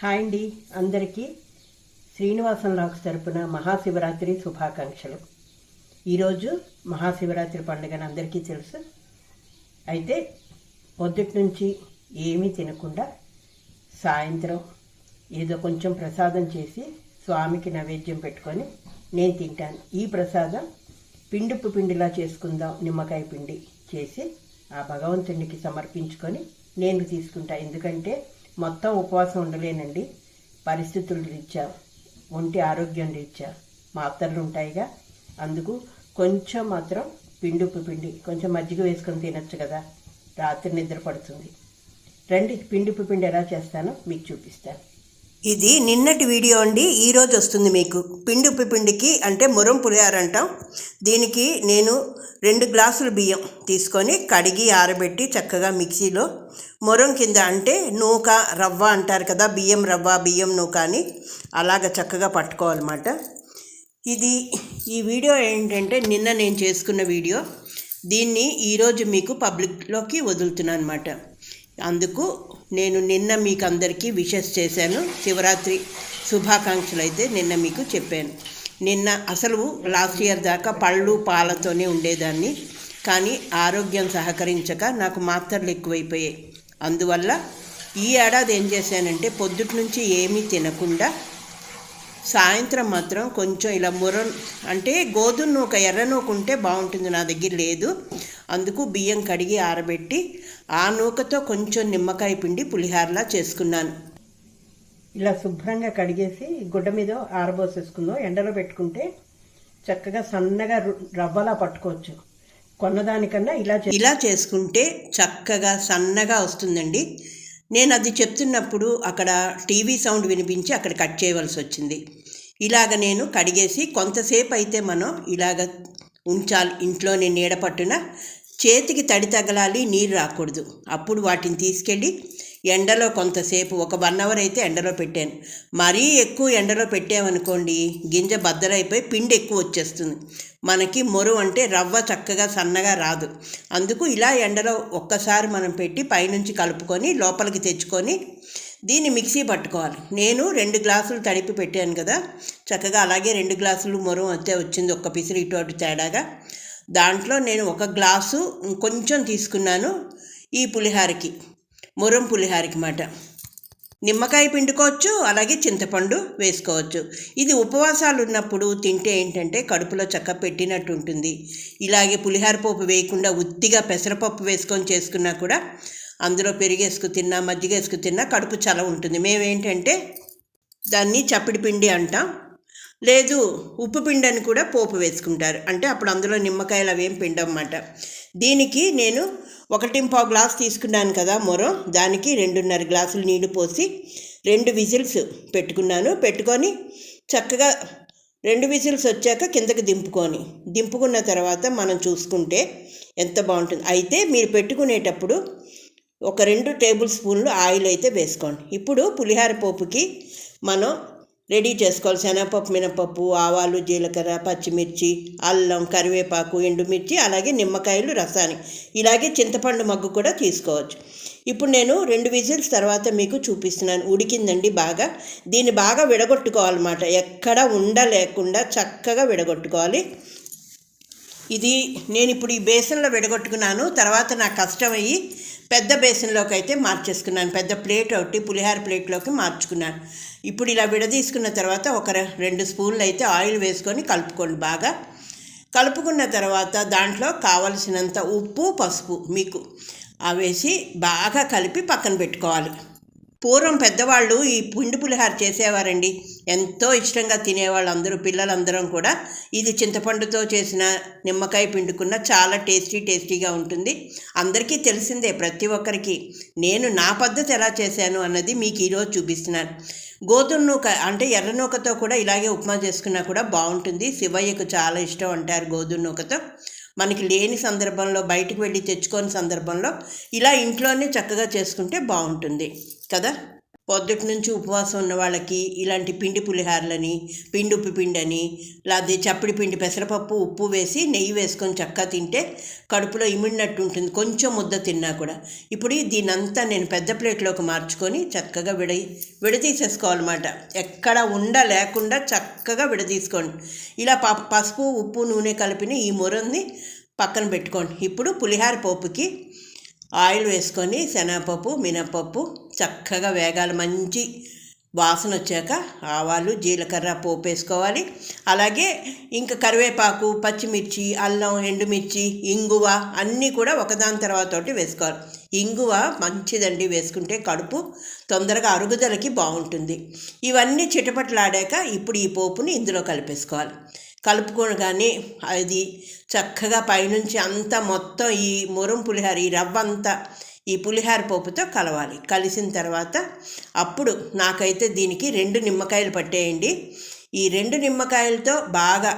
Hi అండి. అందరికీ శ్రీనివాసం లాక్స్ తరపున మహాశివరాత్రి శుభాకాంక్షలు. ఈరోజు మహాశివరాత్రి పండుగను అందరికీ తెలుసు. అయితే పొద్దుటి నుంచి ఏమీ తినకుండా సాయంత్రం ఏదో కొంచెం ప్రసాదం చేసి స్వామికి నైవేద్యం పెట్టుకొని నేను తింటాను. ఈ ప్రసాదం పిండుపు పిండిలా చేసుకుందాం నిమ్మకాయ పిండి చేసి ఆ భగవంతునికి సమర్పించుకొని నేను తీసుకుంటా. ఎందుకంటే మొత్తం ఉపవాసం ఉండలేనండి. పరిస్థితులు రీత్యా ఒంటి ఆరోగ్యం రీత్యా మాత్రలు ఉంటాయిగా. అందుకు కొంచెం మాత్రం పిండి ఉప్పు పిండి కొంచెం మజ్జిగ వేసుకొని తినచ్చు కదా. రాత్రి నిద్ర పడుతుంది. రండి పిండి ఉప్పు పిండి ఎలా చేస్తానో మీకు చూపిస్తాను. ఇది నిన్నటి వీడియో అండి ఈరోజు వస్తుంది మీకు. పిండి ఉప్పు పిండికి అంటే మురం పులిహార అంటాం దీనికి నేను రెండు గ్లాసులు బియ్యం తీసుకొని కడిగి ఆరబెట్టి చక్కగా మిక్సీలో మురం కింద అంటే నూక రవ్వ అంటారు కదా బియ్యం రవ్వ బియ్యం నూక అని అలాగ చక్కగా పట్టుకోవాలన్నమాట. ఇది ఈ వీడియో ఏంటంటే నిన్న నేను చేసుకున్న వీడియో. దీన్ని ఈరోజు మీకు పబ్లిక్లోకి వదులుతున్నాను అనమాట అందుకు నేను నిన్న మీకు అందరికీ విషెస్ చేశాను. శివరాత్రి శుభాకాంక్షలు అయితే నిన్న మీకు చెప్పాను. నిన్న అసలు లాస్ట్ ఇయర్ దాకా పళ్ళు పాలతోనే ఉండేదాన్ని. కానీ ఆరోగ్యం సహకరించక నాకు మాత్రలు ఎక్కువైపోయాయి. అందువల్ల ఈ ఏడాది ఏం చేశానంటే పొద్దుటి నుంచి ఏమీ తినకుండా సాయంత్రం మాత్రం కొంచెం ఇలా ముర అంటే గోధుమ నూక ఎర్ర నూక ఉంటే బాగుంటుంది నా దగ్గర లేదు. అందుకు బియ్యం కడిగి ఆరబెట్టి ఆ నూకతో కొంచెం నిమ్మకాయ పిండి పులిహారలా చేసుకున్నాను. ఇలా శుభ్రంగా కడిగేసి గుడ్డ మీద ఆరబోసేసుకుందాం. ఎండలో పెట్టుకుంటే చక్కగా సన్నగా రవ్వలా పట్టుకోవచ్చు. కొన్నదానికన్నా ఇలా ఇలా చేసుకుంటే చక్కగా సన్నగా వస్తుందండి. నేను అది చెప్తున్నప్పుడు అక్కడ టీవీ సౌండ్ వినిపించి అక్కడ కట్ చేయవలసి వచ్చింది. ఇలాగ నేను కడిగేసి కొంతసేపు అయితే మనం ఇలాగ ఉంచాలి. ఇంట్లోనే నీడ పట్టున చేతికి తడి తగలాలి నీరు రాకూడదు. అప్పుడు వాటిని తీసుకెళ్ళి ఎండలో కొంతసేపు ఒక వన్ అవర్ అయితే ఎండలో పెట్టాను. మరీ ఎక్కువ ఎండలో పెట్టామనుకోండి గింజ బద్దలైపోయి పిండి ఎక్కువ వచ్చేస్తుంది. మనకి మొరు అంటే రవ్వ చక్కగా సన్నగా రాదు. అందుకు ఇలా ఎండలో ఒక్కసారి మనం పెట్టి పైనుంచి కలుపుకొని లోపలికి తెచ్చుకొని దీన్ని మిక్సీ పట్టుకోవాలి. నేను రెండు గ్లాసులు తడిపి పెట్టాను కదా చక్కగా అలాగే రెండు గ్లాసులు మొరు అయితే వచ్చింది ఒక్క పిసిరి ఇటు అటు తేడాగా. దాంట్లో నేను ఒక గ్లాసు కొంచెం తీసుకున్నాను ఈ పులిహారకి. మురం పులిహారికి మాట. నిమ్మకాయ పిండుకోవచ్చు అలాగే చింతపండు వేసుకోవచ్చు. ఇది ఉపవాసాలు ఉన్నప్పుడు తింటే ఏంటంటే కడుపులో చక్క పెట్టినట్టు ఉంటుంది. ఇలాగే పులిహార పోపు వేయకుండా ఉత్తిగా పెసరపప్పు వేసుకొని చేసుకున్నా కూడా అందులో పెరిగేసుకు తిన్నా మజ్జిగ వేసుకు తిన్నా కడుపు చల ఉంటుంది. మేమేంటంటే దాన్ని చప్పిడి పిండి అంటాం. లేదు ఉప్పు పిండని అని కూడా పోపు వేసుకుంటారు. అంటే అప్పుడు అందులో నిమ్మకాయలు అవేం పిండమాట దీనికి నేను ఒకటి పావు గ్లాస్ తీసుకున్నాను కదా మరో దానికి రెండున్నర గ్లాసులు నీళ్ళు పోసి రెండు విజిల్స్ పెట్టుకున్నాను. పెట్టుకొని చక్కగా రెండు విజిల్స్ వచ్చాక కిందకి దింపుకొని దింపుకున్న తర్వాత మనం చూసుకుంటే ఎంత బాగుంటుంది. అయితే మీరు పెట్టుకునేటప్పుడు ఒక రెండు టేబుల్ స్పూన్లు ఆయిల్ అయితే వేసుకోండి. ఇప్పుడు పులిహార పోపుకి మనం రెడీ చేసుకోవాలి. శనగపప్పు మినపప్పు ఆవాలు జీలకర్ర పచ్చిమిర్చి అల్లం కరివేపాకు ఎండుమిర్చి అలాగే నిమ్మకాయలు రసాన్ని. ఇలాగే చింతపండు మగ్గు కూడా తీసుకోవచ్చు. ఇప్పుడు నేను రెండు విజిల్స్ తర్వాత మీకు చూపిస్తున్నాను. ఉడికిందండి బాగా. దీన్ని బాగా విడగొట్టుకోవాలన్నమాట. ఎక్కడ ఉండ లేకుండా చక్కగా విడగొట్టుకోవాలి. ఇది నేను ఇప్పుడు ఈ బేసన్లో విడగొట్టుకున్నాను. తర్వాత నాకు కష్టమయ్యి పెద్ద బేసన్లోకి అయితే మార్చేసుకున్నాను. పెద్ద ప్లేట్ ఒకటి పులిహార ప్లేట్లోకి మార్చుకున్నాను. ఇప్పుడు ఇలా విడదీసుకున్న తర్వాత ఒక రెండు స్పూన్లు అయితే ఆయిల్ వేసుకొని కలుపుకోండి బాగా. కలుపుకున్న తర్వాత దాంట్లో కావలసినంత ఉప్పు పసుపు మీకు అవేసి బాగా కలిపి పక్కన పెట్టుకోవాలి. పూర్వం పెద్దవాళ్ళు ఈ పిండి పులిహార చేసేవారండి. ఎంతో ఇష్టంగా తినేవాళ్ళు అందరూ పిల్లలందరం కూడా. ఇది చింతపండుతో చేసిన నిమ్మకాయ పిండుకున్న చాలా టేస్టీ టేస్టీగా ఉంటుంది. అందరికీ తెలిసిందే ప్రతి ఒక్కరికి. నేను నా పద్ధతి ఎలా చేశాను అన్నది మీకు ఈరోజు చూపిస్తున్నాను. గోధుమ నూక అంటే ఎర్ర నూకతో కూడా ఇలాగే ఉప్మా చేసుకున్నా కూడా బాగుంటుంది. శివయ్యకు చాలా ఇష్టం అంటారు గోధుమ నూకతో. మనకి లేని సందర్భంలో బయటకు వెళ్ళి తెచ్చుకోని సందర్భంలో ఇలా ఇంట్లోనే చక్కగా చేసుకుంటే బాగుంటుంది. కదా? పొద్దుటి నుంచి ఉపవాసం ఉన్న వాళ్ళకి ఇలాంటి పిండి పులిహారలని పిండి ఉప్పు పిండి అని లేకపోతే చప్పిడి పిండి పెసరపప్పు ఉప్పు వేసి నెయ్యి వేసుకొని చక్కగా తింటే కడుపులో ఇమిడినట్టు ఉంటుంది. కొంచెం ముద్ద తిన్నా కూడా. ఇప్పుడు దీనంతా నేను పెద్ద ప్లేట్లోకి మార్చుకొని చక్కగా విడ విడదీసేసుకోవాలన్నమాట. ఎక్కడ ఉండ లేకుండా చక్కగా విడదీసుకోండి. ఇలా ప పసుపు ఉప్పు నూనె కలిపిన ఈ మురన్ని పక్కన పెట్టుకోండి. ఇప్పుడు పులిహార పోపుకి ఆయిల్ వేసుకొని శనగపప్పు మినపప్పు చక్కగా వేగాలి మంచి వాసన వచ్చాక ఆవాలు జీలకర్ర పోపు వేసుకోవాలి అలాగే ఇంకా కరివేపాకు పచ్చిమిర్చి అల్లం ఎండుమిర్చి ఇంగువ అన్నీ కూడా ఒకదాని తర్వాత ఒకటి వేసుకోవాలి. ఇంగువ మంచిదండి వేసుకుంటే కడుపు తొందరగా అరుగుదలకి బాగుంటుంది. ఇవన్నీ చిటపట్లాడాక ఇప్పుడు ఈ పోపుని ఇందులో కలిపేసుకోవాలి. కలుపుకోగానే అది చక్కగా పైనుంచి అంతా మొత్తం ఈ మురం పులిహార ఈ రవ్వ అంతా ఈ పులిహార పోపుతో కలవాలి. కలిసిన తర్వాత అప్పుడు నాకైతే దీనికి రెండు నిమ్మకాయలు పట్టేయండి. ఈ రెండు నిమ్మకాయలతో బాగా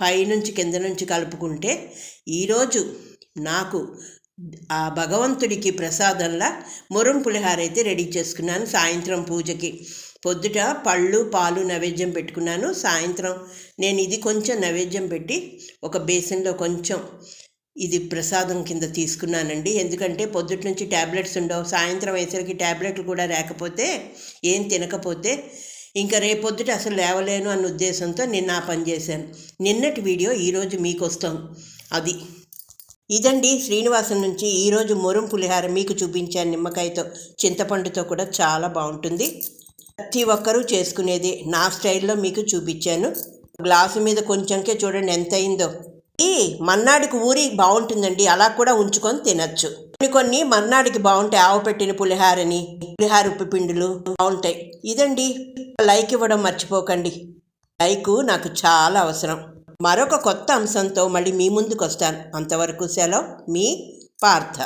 పైనుంచి కింద నుంచి కలుపుకుంటే ఈరోజు నాకు ఆ భగవంతుడికి ప్రసాదంలా మురం పులిహార అయితే రెడీ చేసుకున్నాను. సాయంత్రం పూజకి పొద్దుట పళ్ళు పాలు నైవేద్యం పెట్టుకున్నాను. సాయంత్రం నేను ఇది కొంచెం నైవేద్యం పెట్టి ఒక బేసిన్లో కొంచెం ఇది ప్రసాదం కింద తీసుకున్నానండి. ఎందుకంటే పొద్దుట నుంచి ట్యాబ్లెట్స్ ఉండవు. సాయంత్రం వేసరికి ట్యాబ్లెట్లు కూడా లేకపోతే ఏం తినకపోతే ఇంకా రేపొద్దుట అసలు లేవలేను అన్న ఉద్దేశంతో నిన్న ఆ పని చేశాను. నిన్నటి వీడియో ఈరోజు మీకు వస్తాం అది. ఇదండి శ్రీనివాసం నుంచి ఈరోజు మురం పులిహార మీకు చూపించాను నిమ్మకాయతో చింతపండుతో కూడా చాలా బాగుంటుంది. ప్రతి ఒక్కరూ చేసుకునేది నా స్టైల్లో మీకు చూపించాను. గ్లాసు మీద కొంచెంకే చూడండి ఎంత అయిందో. మన్నాడికి ఊరి బాగుంటుందండి. అలా కూడా ఉంచుకొని తినచ్చు. కొన్ని కొన్ని మన్నాడికి బాగుంటాయి. ఆవు పెట్టిన పులిహారని పులిహార ఉప్పు పిండులు బాగుంటాయి. ఇదండి. లైక్ ఇవ్వడం మర్చిపోకండి. లైక్ నాకు చాలా అవసరం. మరొక కొత్త అంశంతో మళ్ళీ మీ ముందుకు వస్తాను అంతవరకు సెలవు మీ పార్థ.